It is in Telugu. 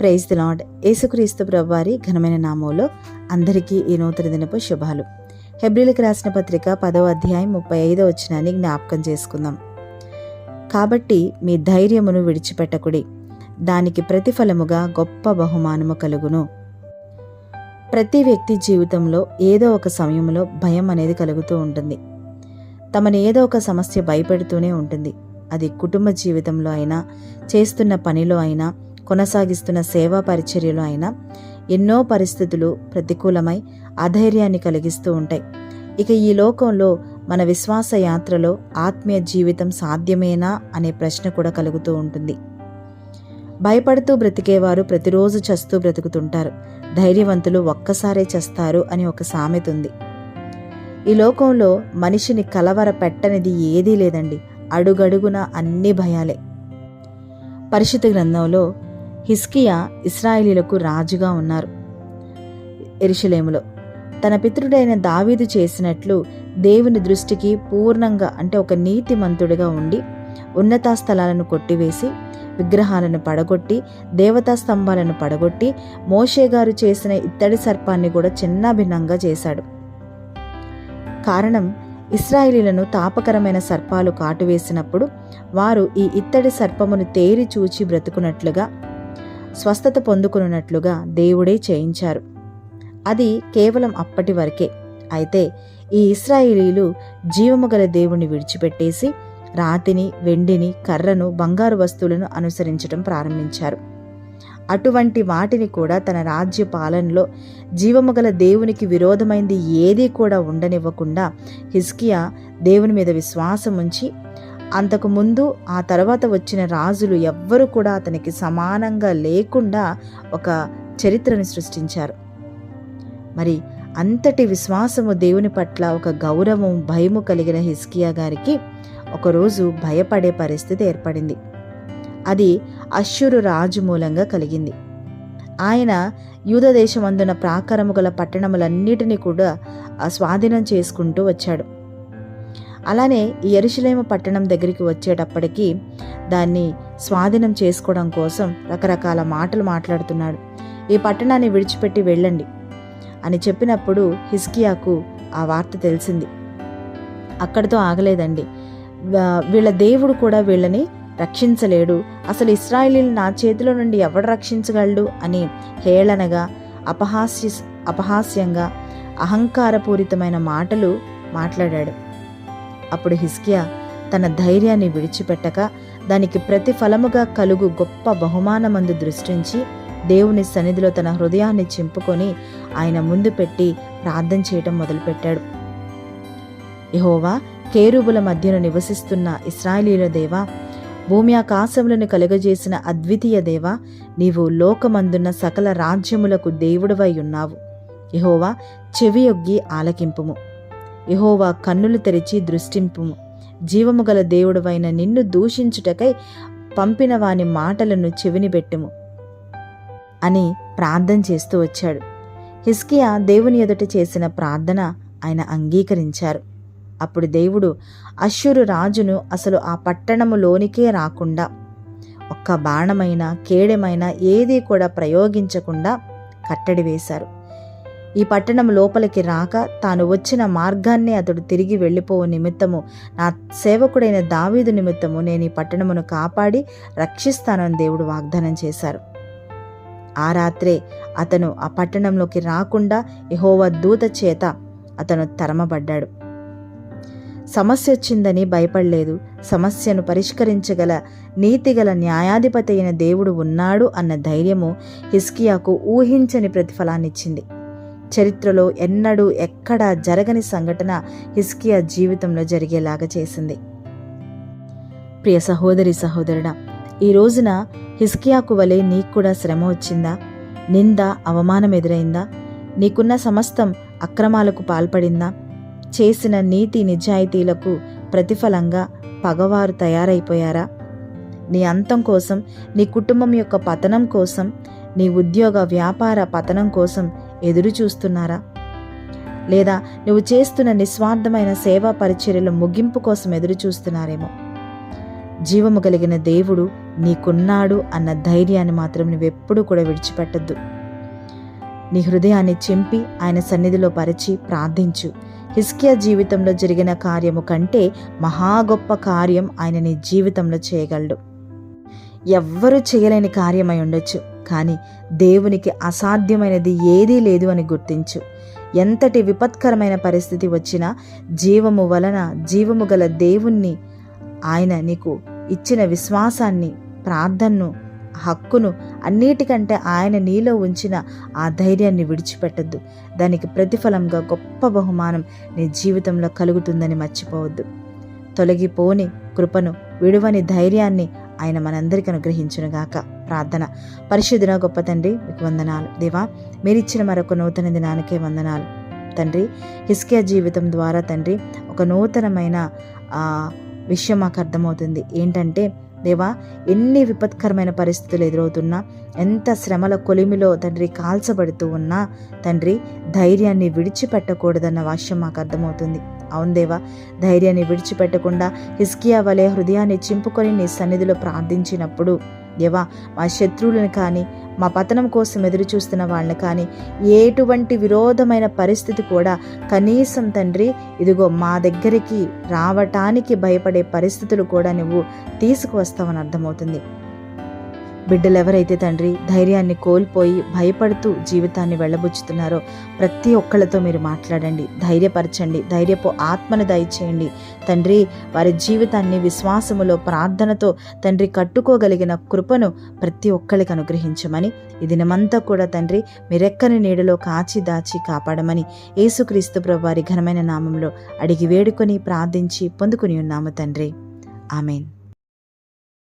ప్రైజ్ ది లాడ్ యేసుక్రీస్తు ప్రభువారి ఘనమైన నామంలో అందరికీ ఈ నూతన దినపు శుభాలు. హెబ్రిలకు రాసిన పత్రిక పదవ అధ్యాయం ముప్పై ఐదో వచ్చినాన్ని జ్ఞాపకం చేసుకుందాం. కాబట్టి మీ ధైర్యమును విడిచిపెట్టకుడి. దానికి ప్రతిఫలముగా గొప్ప బహుమానము కలుగును. ప్రతి వ్యక్తి జీవితంలో ఏదో ఒక సమయంలో భయం అనేది కలుగుతూ ఉంటుంది. తమని ఏదో ఒక సమస్య భయపెడుతూనే ఉంటుంది. అది కుటుంబ జీవితంలో అయినా చేస్తున్న పనిలో అయినా కొనసాగిస్తున్న సేవా పరిచర్యలు అయినా ఎన్నో పరిస్థితులు ప్రతికూలమై అధైర్యాన్ని కలిగిస్తూ ఉంటాయి. ఇక ఈ లోకంలో మన విశ్వాస యాత్రలో ఆత్మీయ జీవితం సాధ్యమేనా అనే ప్రశ్న కూడా కలుగుతూ ఉంటుంది. భయపడుతూ బ్రతికేవారు ప్రతిరోజు చస్తూ బ్రతుకుతుంటారు. ధైర్యవంతులు ఒక్కసారే చస్తారు అని ఒక సామెత ఉంది. ఈ లోకంలో మనిషిని కలవర పెట్టనిది ఏదీ లేదండి. అడుగడుగున అన్ని భయాలే. పరిశుద్ధ గ్రంథంలో హిస్కియా ఇస్రాయిలీలకు రాజుగా ఉన్నారు. ఎరుషలేములో తన పితృడైన దావీదు చేసినట్లు దేవుని దృష్టికి పూర్ణంగా అంటే ఒక నీతిమంతుడిగా ఉండి ఉన్నతా స్థలాలను కొట్టివేసి విగ్రహాలను పడగొట్టి దేవతా స్తంభాలను పడగొట్టి మోషే గారు చేసిన ఇత్తడి సర్పాన్ని కూడా చిన్నాభిన్నంగా చేశాడు. కారణం ఇస్రాయిలీలను తాపకరమైన సర్పాలు కాటువేసినప్పుడు వారు ఈ ఇత్తడి సర్పమును తేరి చూచి బ్రతుకున్నట్లుగా స్వస్థత పొందుకున్నట్లుగా దేవుడే చేయించారు. అది కేవలం అప్పటి వరకే. అయితే ఈ ఇస్రాయిలీలు జీవము గల దేవుణ్ణి విడిచిపెట్టేసి రాతిని వెండిని కర్రను బంగారు వస్తువులను అనుసరించడం ప్రారంభించారు. అటువంటి వాటిని కూడా తన రాజ్య పాలనలో జీవముగల దేవునికి విరోధమైంది ఏదీ కూడా ఉండనివ్వకుండా హిస్కియా దేవుని మీద విశ్వాసం ఉంచి అంతకు ముందు ఆ తర్వాత వచ్చిన రాజులు ఎవ్వరూ కూడా అతనికి సమానంగా లేకుండా ఒక చరిత్రను సృష్టించారు. మరి అంతటి విశ్వాసము దేవుని పట్ల ఒక గౌరవం భయము కలిగిన హిస్కియా గారికి ఒకరోజు భయపడే పరిస్థితి ఏర్పడింది. అది అశ్షురు రాజు మూలంగా కలిగింది. ఆయన యూదదేశమందున ప్రాకారము గల పట్టణములన్నిటినీ కూడా స్వాధీనం చేసుకుంటూ వచ్చాడు. అలానే ఈ ఎరుషులేమ పట్టణం దగ్గరికి వచ్చేటప్పటికీ దాన్ని స్వాధీనం చేసుకోవడం కోసం రకరకాల మాటలు మాట్లాడుతున్నాడు. ఈ పట్టణాన్ని విడిచిపెట్టి వెళ్ళండి అని చెప్పినప్పుడు హిస్కియాకు ఆ వార్త తెలిసింది. అక్కడితో ఆగలేదండి. వీళ్ళ దేవుడు కూడా వీళ్ళని రక్షించలేడు. అసలు ఇస్రాయిలీలు నా చేతిలో నుండి ఎవడు రక్షించగలడు అని హేళనగా అపహాస్య అపహాస్యంగా అహంకారపూరితమైన మాటలు మాట్లాడాడు. అప్పుడు హిస్కియా తన ధైర్యాన్ని విడిచిపెట్టక దానికి ప్రతిఫలముగా కలుగు గొప్ప బహుమానమందు దృష్టించి దేవుని సన్నిధిలో తన హృదయాన్ని చింపుకొని ఆయన ముందు పెట్టి ప్రార్థన చేయటం మొదలుపెట్టాడు. యహోవా కేరుబుల మధ్యను నివసిస్తున్న ఇస్రాయలీల దేవా భూమి ఆకాశములను కలుగజేసిన అద్వితీయ దేవా నీవు లోకమందున్న సకల రాజ్యములకు దేవుడవై ఉన్నావు. యహోవా చెవియొగ్గి ఆలకింపుము. యహోవా కన్నులు తెరిచి దృష్టింపుము. జీవము గల దేవుడవైన నిన్ను దూషించుటకై పంపిన వాని మాటలను చెవినిబెట్టుము అని ప్రార్థన చేస్తూ వచ్చాడు. హిస్కియా దేవుని ఎదుట చేసిన ప్రార్థన ఆయన అంగీకరించారు. అప్పుడు దేవుడు అశ్షురు రాజును అసలు ఆ పట్టణములోనికే రాకుండా ఒక్క బాణమైన కేడెమైన ఏదీ కూడా ప్రయోగించకుండా కట్టడి వేశారు. ఈ పట్టణం లోపలికి రాక తాను వచ్చిన మార్గాన్ని అతడు తిరిగి వెళ్ళిపోవు నిమిత్తము. నా సేవకుడైన దావీదు నిమిత్తము నేను ఈ పట్టణమును కాపాడి రక్షిస్తానని దేవుడు వాగ్దానం చేశారు. ఆ రాత్రే అతను ఆ పట్టణంలోకి రాకుండా యహోవ దూత చేత అతను తరమబడ్డాడు. సమస్య వచ్చిందని భయపడలేదు. సమస్యను పరిష్కరించగల నీతిగల న్యాయాధిపతి అయిన దేవుడు ఉన్నాడు అన్న ధైర్యము హిస్కియాకు ఊహించని ప్రతిఫలాన్నిచ్చింది. చరిత్రలో ఎన్నడూ ఎక్కడా జరగని సంఘటన హిస్కియా జీవితంలో జరిగేలాగా చేసింది. ప్రియ సహోదరి సహోదరుడా ఈ రోజున హిస్కియాకు వలె నీకు కూడా శ్రమ వచ్చిందా? నింద అవమానం ఎదురైందా? నీకున్న సమస్తం అక్రమాలకు పాల్పడిందా? చేసిన నీతి నిజాయితీలకు ప్రతిఫలంగా పగవారు తయారైపోయారా? నీ అంతం కోసం నీ కుటుంబం యొక్క పతనం కోసం నీ ఉద్యోగ వ్యాపార పతనం కోసం ఎదురు చూస్తున్నారా? లేదా నువ్వు చేస్తున్న నిస్వార్థమైన సేవా పరిచర్యల ముగింపు కోసం ఎదురు చూస్తున్నారేమో. జీవము కలిగిన దేవుడు నీకున్నాడు అన్న ధైర్యాన్ని మాత్రం నువ్వెప్పుడూ కూడా విడిచిపెట్టద్దు. నీ హృదయాన్ని చింపి ఆయన సన్నిధిలో పరిచి ప్రార్థించు. హిస్కియా జీవితంలో జరిగిన కార్యము కంటే మహా గొప్ప కార్యం ఆయన నీ జీవితంలో చేయగలడు. ఎవ్వరూ చేయలేని కార్యమై ఉండొచ్చు. కానీ దేవునికి అసాధ్యమైనది ఏదీ లేదు అని గుర్తించు. ఎంతటి విపత్కరమైన పరిస్థితి వచ్చినా జీవము వలన జీవము గల దేవుణ్ణి ఆయన నీకు ఇచ్చిన విశ్వాసాన్ని ప్రార్థనను హక్కును అన్నిటికంటే ఆయన నీలో ఉంచిన ఆ ధైర్యాన్ని విడిచిపెట్టద్దు. దానికి ప్రతిఫలంగా గొప్ప బహుమానం నీ జీవితంలో కలుగుతుందని మర్చిపోవద్దు. తొలగిపోని కృపను విడువని ధైర్యాన్ని ఆయన మనందరికీ అనుగ్రహించునుగాక. ప్రార్థన. పరిశుద్ధున గొప్ప తండ్రి మీకు వందనాలు. దేవా మీరిచ్చిన మరొక నూతన దినానికే వందనాలు. తండ్రి హిస్కియా జీవితం ద్వారా తండ్రి ఒక నూతనమైన విషయం మాకు అర్థమవుతుంది. ఏంటంటే దేవా ఎన్ని విపత్కరమైన పరిస్థితులు ఎదురవుతున్నా ఎంత శ్రమల కొలిమిలో తండ్రి కాల్చబడుతూ ఉన్నా తండ్రి ధైర్యాన్ని విడిచిపెట్టకూడదన్న వాక్యం మాకు అర్థమవుతుంది. అవును దేవా ధైర్యాన్ని విడిచిపెట్టకుండా హిస్కియా వలె హృదయాన్ని చింపుకొని నీ సన్నిధిలో ప్రార్థించినప్పుడు దేవా మా శత్రువులను కానీ మా పతనం కోసం ఎదురు చూస్తున్న వాళ్ళని కానీ ఎటువంటి విరోధమైన పరిస్థితి కూడా కనీసం తండ్రి ఇదిగో మా దగ్గరికి రావటానికి భయపడే పరిస్థితులు కూడా నువ్వు తీసుకువస్తావని అర్థమవుతుంది. బిడ్డలు ఎవరైతే తండ్రి ధైర్యాన్ని కోల్పోయి భయపడుతూ జీవితాన్ని వెళ్ళబుచ్చుతున్నారో ప్రతి ఒక్కళ్ళతో మీరు మాట్లాడండి ధైర్యపరచండి ధైర్యపు ఆత్మను దయచేయండి. తండ్రి వారి జీవితాన్ని విశ్వాసములో ప్రార్థనతో తండ్రి కట్టుకోగలిగిన కృపను ప్రతి ఒక్కరికి అనుగ్రహించమని ఈ దినమంతా కూడా తండ్రి మీరెక్కని నీడలో కాచి దాచి కాపాడమని యేసుక్రీస్తు ప్రభు వారి ఘనమైన నామంలో అడిగి వేడుకొని ప్రార్థించి పొందుకుని ఉన్నాము తండ్రి. ఆమెన్.